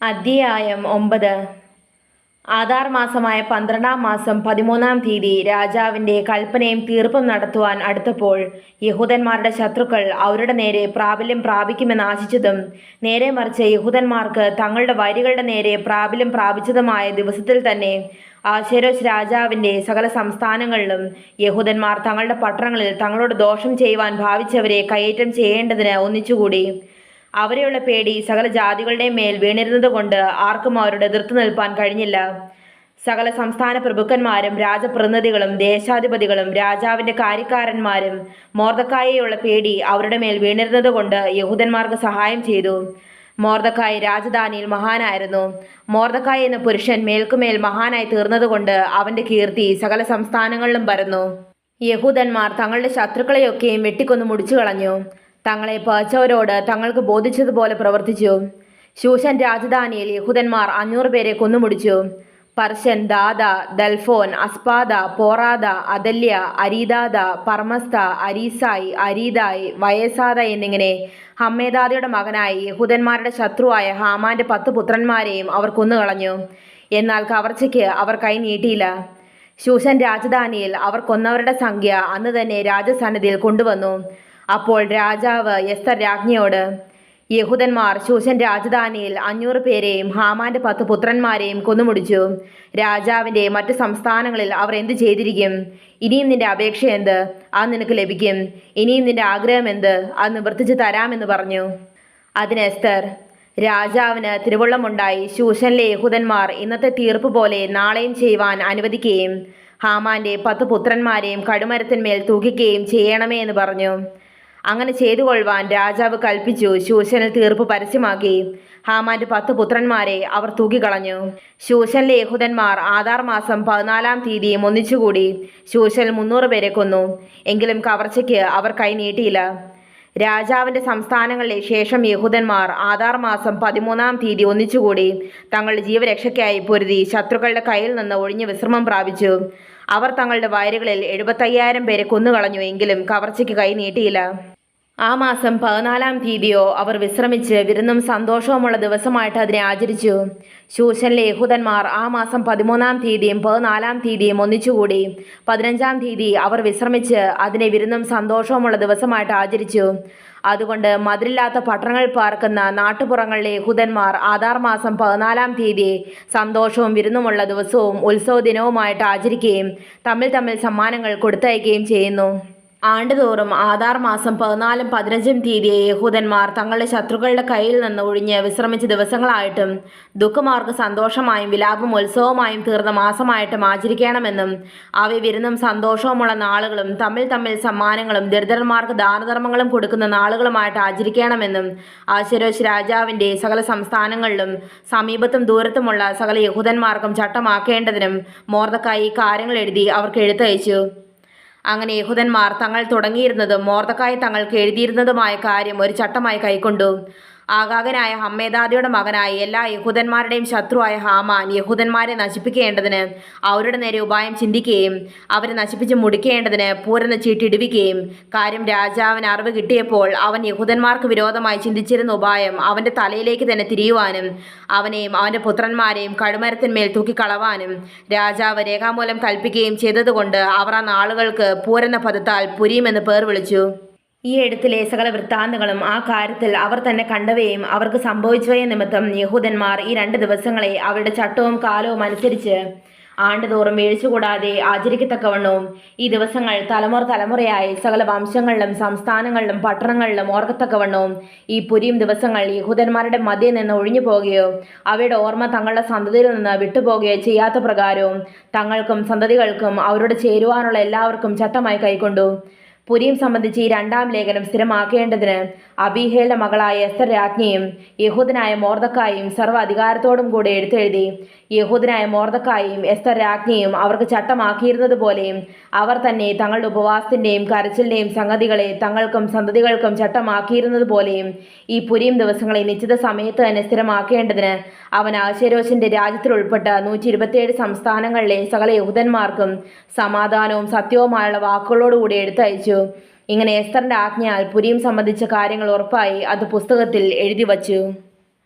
അധ്യായം ഒമ്പത്. ആധാർ മാസമായ പന്ത്രണ്ടാം മാസം പതിമൂന്നാം തീയതി രാജാവിന്റെ കൽപ്പനയും തീർപ്പും നടത്തുവാൻ അടുത്തപ്പോൾ യഹൂദന്മാരുടെ ശത്രുക്കൾ അവരുടെ നേരെ പ്രാബല്യം പ്രാപിക്കുമെന്ന് ആശിച്ചതും നേരെ മറിച്ച് യഹൂദന്മാർക്ക് തങ്ങളുടെ വരികളുടെ നേരെ പ്രാബല്യം പ്രാപിച്ചതുമായ ദിവസത്തിൽ തന്നെ ആശേരോസ് രാജാവിന്റെ സകല സംസ്ഥാനങ്ങളിലും യഹൂദന്മാർ തങ്ങളുടെ പട്ടണങ്ങളിൽ തങ്ങളോട് ദോഷം ചെയ്യുവാൻ ഭാവിച്ചവരെ കയ്യേറ്റം ചെയ്യേണ്ടതിന് ഒന്നിച്ചുകൂടി. അവരെയുള്ള പേടി സകല ജാതികളുടെ മേൽ വീണിരുന്നതുകൊണ്ട് ആർക്കും അവരോട് എതിർത്ത് നിൽപ്പാൻ കഴിഞ്ഞില്ല. സകല സംസ്ഥാന പ്രഭുക്കന്മാരും രാജപ്രതിനിധികളും ദേശാധിപതികളും രാജാവിന്റെ കാര്യക്കാരന്മാരും മോർദക്കായെയുള്ള പേടി അവരുടെ മേൽ വീണിരുന്നതുകൊണ്ട് യഹൂദന്മാർക്ക് സഹായം ചെയ്തു. മോർദക്കായ് രാജധാനിയിൽ മഹാനായിരുന്നു. മോർദക്കായ് എന്ന പുരുഷൻ മേൽക്കുമേൽ മഹാനായി തീർന്നതുകൊണ്ട് അവന്റെ കീർത്തി സകല സംസ്ഥാനങ്ങളിലും പരന്നു. യഹൂദന്മാർ തങ്ങളുടെ ശത്രുക്കളെയൊക്കെയും വെട്ടിക്കൊന്ന് മുടിച്ചു കളഞ്ഞു തങ്ങളെ പച്ചവരോട് തങ്ങൾക്ക് ബോധിച്ചതുപോലെ പ്രവർത്തിച്ചു. ശൂഷൻ രാജധാനിയിൽ യഹൂദന്മാർ അഞ്ഞൂറ് പേരെ കൊന്നുമുടിച്ചു. പർശൻ ദാദ ദൽഫോൻ അസ്പാദ പോറാദ അദല്യ അരീദാദ പർമസ്ത അരീസായി അരീദായി വയസാദ എന്നിങ്ങനെ ഹമ്മേദാദയുടെ മകനായി യഹൂദന്മാരുടെ ശത്രുവായ ഹാമാന്റെ പത്ത് പുത്രന്മാരെയും അവർ കൊന്നുകളഞ്ഞു. എന്നാൽ കവർച്ചയ്ക്ക് അവർ കൈ നീട്ടിയില്ല. ശൂഷൻ രാജധാനിയിൽ അവർ കൊന്നവരുടെ സംഖ്യ അന്ന് തന്നെ രാജസന്നിധിയിൽ കൊണ്ടുവന്നു. അപ്പോൾ രാജാവ് എസ്തർ രാജ്ഞിയോട് യഹൂദന്മാർ ശൂഷൻ രാജധാനിയിൽ അഞ്ഞൂറ് പേരെയും ഹാമാന്റെ പത്ത് പുത്രന്മാരെയും കൊന്നുമുടിച്ചു. രാജാവിന്റെ മറ്റ് സംസ്ഥാനങ്ങളിൽ അവർ എന്ത് ചെയ്തിരിക്കും? ഇനിയും നിന്റെ അപേക്ഷ എന്ത്? അത് നിനക്ക് ലഭിക്കും. ഇനിയും നിന്റെ ആഗ്രഹം എന്ത്? അത് നിവർത്തിച്ചു തരാമെന്ന് പറഞ്ഞു. അതിന് എസ്തർ രാജാവിന് തിരുവള്ളമുണ്ടായി ശൂഷനിലെ യഹൂദന്മാർ ഇന്നത്തെ തീർപ്പ് പോലെ നാളെയും ചെയ്യുവാൻ അനുവദിക്കുകയും ഹാമാന്റെ പത്ത് പുത്രന്മാരെയും കടുമരത്തിന്മേൽ തൂക്കിക്കുകയും ചെയ്യണമേ എന്ന് പറഞ്ഞു. അങ്ങനെ ചെയ്തു കൊള്ളുവാൻ രാജാവ് കൽപ്പിച്ചു ശൂശനിൽ തീർപ്പ് പരസ്യമാക്കി. ഹാമാന്റെ പത്ത് പുത്രന്മാരെ അവർ തൂക്കിക്കളഞ്ഞു. ശൂശനിലെ യഹൂദന്മാർ ആധാർ മാസം പതിനാലാം തീയതിയും ഒന്നിച്ചുകൂടി ശൂശൻ മുന്നൂറ് പേരെ കൊന്നു. എങ്കിലും കവർച്ചയ്ക്ക് അവർ കൈ നീട്ടിയില്ല. രാജാവിന്റെ സംസ്ഥാനങ്ങളിലെ ശേഷം യഹൂദന്മാർ ആധാർ മാസം പതിമൂന്നാം തീയതി ഒന്നിച്ചുകൂടി തങ്ങളുടെ ജീവരക്ഷയ്ക്കായി പൊരുതി ശത്രുക്കളുടെ കയ്യിൽ നിന്ന് ഒഴിഞ്ഞ് വിശ്രമം പ്രാപിച്ചു. അവർ തങ്ങളുടെ വയലുകളിൽ എഴുപത്തയ്യായിരം പേരെ കൊന്നുകളഞ്ഞു എങ്കിലും കവർച്ചയ്ക്ക് കൈ നീട്ടിയില്ല. ആ മാസം പതിനാലാം തീയതിയോ അവർ വിശ്രമിച്ച് വിരുന്നും സന്തോഷവുമുള്ള ദിവസമായിട്ട് അതിനെ ആചരിച്ചു. ശൂശനിലെ യഹൂദന്മാർ ആ മാസം പതിമൂന്നാം തീയതിയും പതിനാലാം തീയതിയും ഒന്നിച്ചുകൂടി. പതിനഞ്ചാം തീയതി അവർ വിശ്രമിച്ച് അതിനെ വിരുന്നും സന്തോഷവുമുള്ള ദിവസമായിട്ട് ആചരിച്ചു. അതുകൊണ്ട് മതിലില്ലാത്ത പട്ടണങ്ങൾ പാർക്കുന്ന നാട്ടുപുറങ്ങളിലെ യഹൂദന്മാർ ആധാർ മാസം പതിനാലാം തീയതി സന്തോഷവും വിരുന്നുമുള്ള ദിവസവും ഉത്സവ ദിനവുമായിട്ട് ആചരിക്കുകയും തമ്മിൽ തമ്മിൽ സമ്മാനങ്ങൾ കൊടുത്തയക്കുകയും ചെയ്യുന്നു. ആണ്ടുതോറും ആധാർ മാസം പതിനാലും പതിനഞ്ചും തീയതി യഹൂദന്മാർ തങ്ങളുടെ ശത്രുക്കളുടെ കയ്യിൽ നിന്ന് ഒഴിഞ്ഞ് വിശ്രമിച്ച ദിവസങ്ങളായിട്ടും ദുഃഖമാർക്ക് സന്തോഷമായും വിലാപം ഉത്സവമായും തീർന്ന മാസമായിട്ടും ആചരിക്കണമെന്നും അവ വിരുന്നും സന്തോഷവുമുള്ള നാളുകളും തമ്മിൽ തമ്മിൽ സമ്മാനങ്ങളും ദരിദ്രന്മാർക്ക് ദാനധർമ്മങ്ങളും കൊടുക്കുന്ന നാളുകളുമായിട്ട് ആചരിക്കണമെന്നും ആശിരോശ് രാജാവിന്റെ സകല സംസ്ഥാനങ്ങളിലും സമീപത്തും ദൂരത്തുമുള്ള സകല യഹൂദന്മാർക്കും ചട്ടമാക്കേണ്ടതിനും മോർദക്കായി കാര്യങ്ങൾ എഴുതി അവർക്ക് എഴുത്തയച്ചു. അങ്ങനെ യഹൂദന്മാർ തങ്ങൾ തുടങ്ങിയിരുന്നതും മോർദക്കായ തങ്ങൾക്ക് എഴുതിയിരുന്നതുമായ കാര്യം ഒരു ചട്ടമായി കൈക്കൊണ്ടു. ആകാകനായ ഹമ്മേദാദിയുടെ മകനായ എല്ലാ യഹൂദന്മാരുടെയും ശത്രുവായ ഹാമാൻ യഹൂദന്മാരെ നശിപ്പിക്കേണ്ടതിന് അവരുടെ നേരെ ഉപായം ചിന്തിക്കുകയും അവരെ നശിപ്പിച്ച് മുടിക്കേണ്ടതിന് പൂരന്ന ചീട്ടിടുവിക്കുകയും. കാര്യം രാജാവിന് അറിവ് കിട്ടിയപ്പോൾ അവൻ യഹൂദന്മാർക്ക് വിരോധമായി ചിന്തിച്ചിരുന്ന ഉപായം അവന്റെ തലയിലേക്ക് തന്നെ തിരിയുവാനും അവനെയും അവന്റെ പുത്രന്മാരെയും കഴുമരത്തിന്മേൽ തൂക്കിക്കളവാനും രാജാവ് രേഖാമൂലം കൽപ്പിക്കുകയും ചെയ്തതുകൊണ്ട് അവർ ആ നാളുകൾക്ക് പൂരെന്ന പദത്താൽ പുരിയുമെന്ന് പേർ വിളിച്ചു. ഈ എഴുത്തിലെ സകല വൃത്താന്തങ്ങളും ആ കാര്യത്തിൽ അവർ തന്നെ കണ്ടവയും അവർക്ക് സംഭവിച്ചവയും നിമിത്തം യഹൂദന്മാർ ഈ രണ്ട് ദിവസങ്ങളെ അവരുടെ ചട്ടവും കാലവും അനുസരിച്ച് ആണ്ടുതോറും വീഴ്ചകൂടാതെ ആചരിക്കത്തക്കവണ്ണവും. ഈ ദിവസങ്ങൾ തലമുറ തലമുറയായി സകല വംശങ്ങളിലും സംസ്ഥാനങ്ങളിലും പട്ടണങ്ങളിലും ഓർക്കത്തക്കവണ്ണവും. ഈ പുരിയും ദിവസങ്ങൾ യഹൂദന്മാരുടെ മധ്യയിൽ നിന്ന് ഒഴിഞ്ഞു പോകുകയോ അവയുടെ ഓർമ്മ തങ്ങളുടെ സന്തതിയിൽ നിന്ന് വിട്ടുപോകുകയോ ചെയ്യാത്ത പ്രകാരവും തങ്ങൾക്കും സന്തതികൾക്കും അവരോട് ചേരുവാനുള്ള എല്ലാവർക്കും ചട്ടമായി കൈക്കൊണ്ടു. പുരിയും സംബന്ധിച്ച് ഈ രണ്ടാം ലേഖനം സ്ഥിരമാക്കേണ്ടതിന് അബീഹയുടെ മകളായ എസ്തർ രാജ്ഞിയും യഹൂദനായ മോർദക്കായും സർവ അധികാരത്തോടും കൂടെ എഴുത്തെഴുതി. യഹൂദനായ മോർദക്കായും എസ്തർ രാജ്ഞിയും അവർക്ക് ചട്ടമാക്കിയിരുന്നത് പോലെയും അവർ തന്നെ തങ്ങളുടെ ഉപവാസത്തിന്റെയും കരച്ചിലിന്റെയും സംഗതികളെ തങ്ങൾക്കും സന്തതികൾക്കും ചട്ടമാക്കിയിരുന്നത് പോലെയും ഈ പുരിയും ദിവസങ്ങളെ നിശ്ചിത സമയത്ത് തന്നെ സ്ഥിരമാക്കേണ്ടതിന് അവൻ ആശേരോശിന്റെ രാജ്യത്തിൽ ഉൾപ്പെട്ട നൂറ്റി ഇരുപത്തിയേഴ് സംസ്ഥാനങ്ങളിലെ സകല യഹൂദന്മാർക്കും സമാധാനവും സത്യവുമായുള്ള വാക്കുകളോടുകൂടി എടുത്തയച്ചു ഇങ്ങനെ എസ്തറിന്റെ ആജ്ഞയാൽ പുരിയും സംബന്ധിച്ച കാര്യങ്ങൾ ഉറപ്പായി അത് പുസ്തകത്തിൽ എഴുതി വച്ചു.